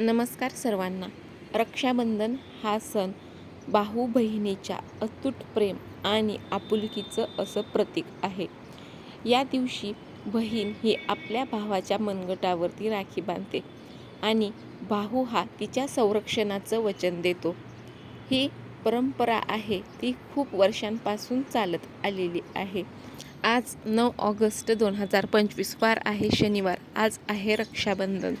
नमस्कार सर्वांना. रक्षाबंधन हा सण भाऊ बहिणीच्या अतूट प्रेम आणि आपुलकीचं असं प्रतीक आहे. या दिवशी बहीण ही आपल्या भावाच्या मनगटावरती राखी बांधते आणि भाऊ हा तिच्या संरक्षणाचं वचन देतो. ही परंपरा आहे ती खूप वर्षांपासून चालत आलेली आहे. आज नऊ ऑगस्ट दोन हजार पंचवीस वार आहे शनिवार आज आहे रक्षाबंधन.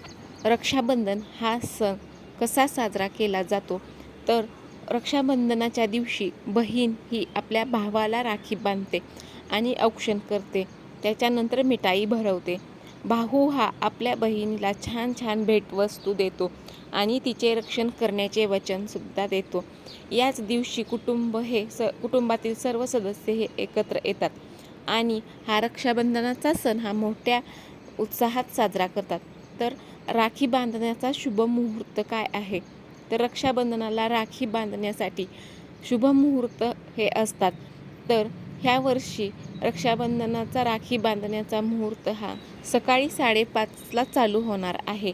रक्षाबंधन हा सण कसा साजरा केला जातो? तर रक्षाबंधनाच्या दिवशी बहीण ही आपल्या भावाला राखी बांधते आणि औक्षण करते. त्याच्यानंतर मिठाई भरवते. भाऊ हा आपल्या बहिणीला छान छान भेटवस्तू देतो आणि तिचे रक्षण करण्याचे वचनसुद्धा देतो. याच दिवशी कुटुंब हे स कुटुंबातील सर्व सदस्य हे एकत्र येतात आणि हा रक्षाबंधनाचा सण हा मोठ्या उत्साहात साजरा करतात. तर राखी बांधण्याचा शुभ मुहूर्त काय आहे? तर रक्षाबंधनाला राखी बांधण्यासाठी शुभ मुहूर्त हे असतात. तर ह्या वर्षी रक्षाबंधनाचा राखी बांधण्याचा मुहूर्त हा सकाळी साडेपाचला चालू होणार आहे.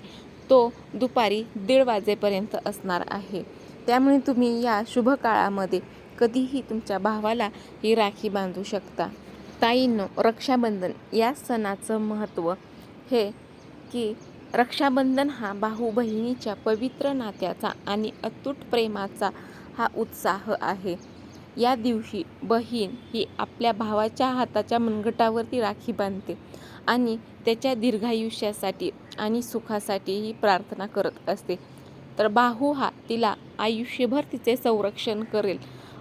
तो दुपारी दीड वाजेपर्यंत असणार आहे. त्यामुळे तुम्ही या शुभ काळामध्ये कधीही तुमच्या भावाला ही राखी बांधू शकता. ताईंनो रक्षाबंधन या सणाचं महत्त्व हे की रक्षाबंधन हा भाऊ बहिणीच्या पवित्र नात्याचा आणि अतूट प्रेमाचा हा उत्साह आहे. या दिवशी बहीण ही आपल्या भावाच्या हाताच्या मनगटावरती राखी बांधते आणि त्याच्या दीर्घायुष्यासाठी आणि सुखासाठी ही प्रार्थना करत असते. तर बाहू हा तिला आयुष्यभर तिचे संरक्षण करेल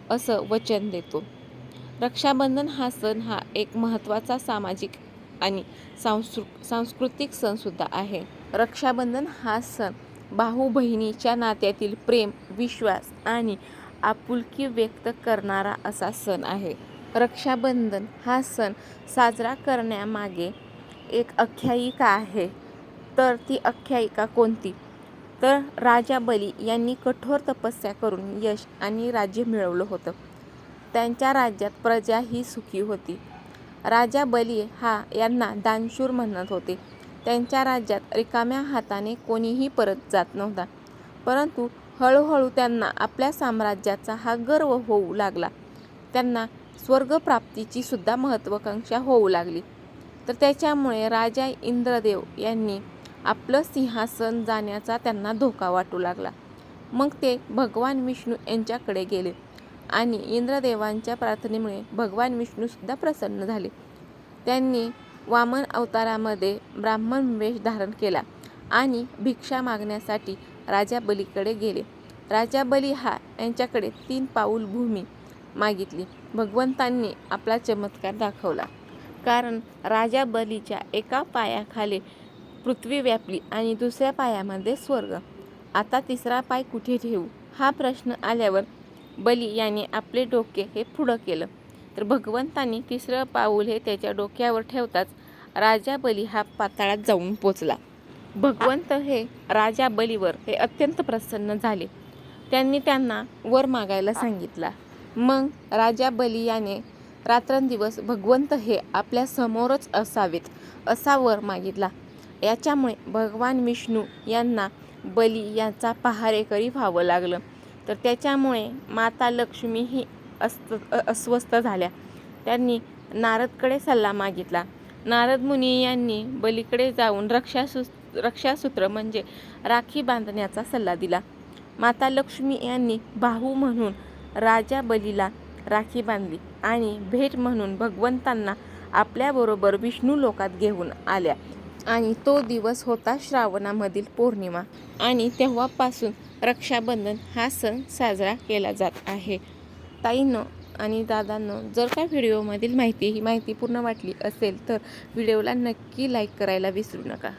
असं वचन देतो. रक्षाबंधन हा सण हा एक महत्त्वाचा सामाजिक आणि सांस्कृ सांस्कृतिक सणसुद्धा आहे. रक्षाबंधन हा सण. भाऊ बहिणीच्या नात्यातील प्रेम विश्वास आणि आपुलकी व्यक्त करणारा असा सण आहे. रक्षाबंधन हा सण साजरा करण्यामागे एक आख्यायिका आहे. तर ती आख्यायिका कोणती? तर राजा बली यांनी कठोर तपस्या करून यश आणि राज्य मिळवलं होतं. त्यांच्या राज्यात प्रजा ही सुखी होती. राजा बली हा यांना दानशूर म्हणत होते. त्यांच्या राज्यात रिकाम्या हाताने कोणीही परत जात नव्हता. परंतु हळूहळू त्यांना आपल्या साम्राज्याचा हा गर्व होऊ लागला. त्यांना स्वर्गप्राप्तीची सुद्धा महत्त्वाकांक्षा होऊ लागली. तर त्याच्यामुळे राजा इंद्रदेव यांनी आपलं सिंहासन जाण्याचा त्यांना धोका वाटू लागला. मग ते भगवान विष्णू यांच्याकडे गेले आणि इंद्रदेवांच्या प्रार्थनेमुळे भगवान विष्णूसुद्धा प्रसन्न झाले. त्यांनी वामन अवतारामध्ये ब्राह्मण वेश धारण केला आणि भिक्षा मागण्यासाठी राजा बलीकडे गेले. राजा बली हा यांच्याकडे तीन पाऊल भूमी मागितली. भगवंतांनी आपला चमत्कार दाखवला. कारण राजा बलीच्या एका पायाखाली पृथ्वी व्यापली आणि दुसऱ्या पायामध्ये स्वर्ग. आता तिसरा पाय कुठे ठेवू? हा प्रश्न आल्यावर बली याने आपले डोके हे पुढं केलं. तर भगवंतांनी तिसरं पाऊल हे त्याच्या डोक्यावर ठेवताच राजा बली हा पाताळात जाऊन पोचला. भगवंत हे राजा बलीवर हे अत्यंत प्रसन्न झाले. त्यांनी त्यांना वर मागायला सांगितला. मग राजा बली याने रात्रंदिवस भगवंत हे आपल्या समोरच असावेत असा वर मागितला. याच्यामुळे भगवान विष्णू यांना बली यांचा पहारेकरी व्हावं लागलं. तर त्याच्यामुळे माता लक्ष्मी ही अस्त अस्वस्थ झाल्या. त्यांनी नारदकडे सल्ला मागितला. नारद मुनी यांनी बलीकडे जाऊन रक्षासू रक्षासूत्र म्हणजे राखी बांधण्याचा सल्ला दिला. माता लक्ष्मी यांनी भाऊ म्हणून राजा बलीला राखी बांधली आणि भेट म्हणून भगवंतांना आपल्याबरोबर विष्णू लोकात घेऊन आल्या. आणि तो दिवस होता श्रावणामधील पौर्णिमा. आणि तेव्हापासून रक्षाबंधन हा सण साजरा केला जात आहे. ताईनं आणि दादांनो जर का व्हिडिओमधील माहिती ही माहिती पूर्ण वाटली असेल तर व्हिडिओला नक्की लाईक करायला विसरू नका.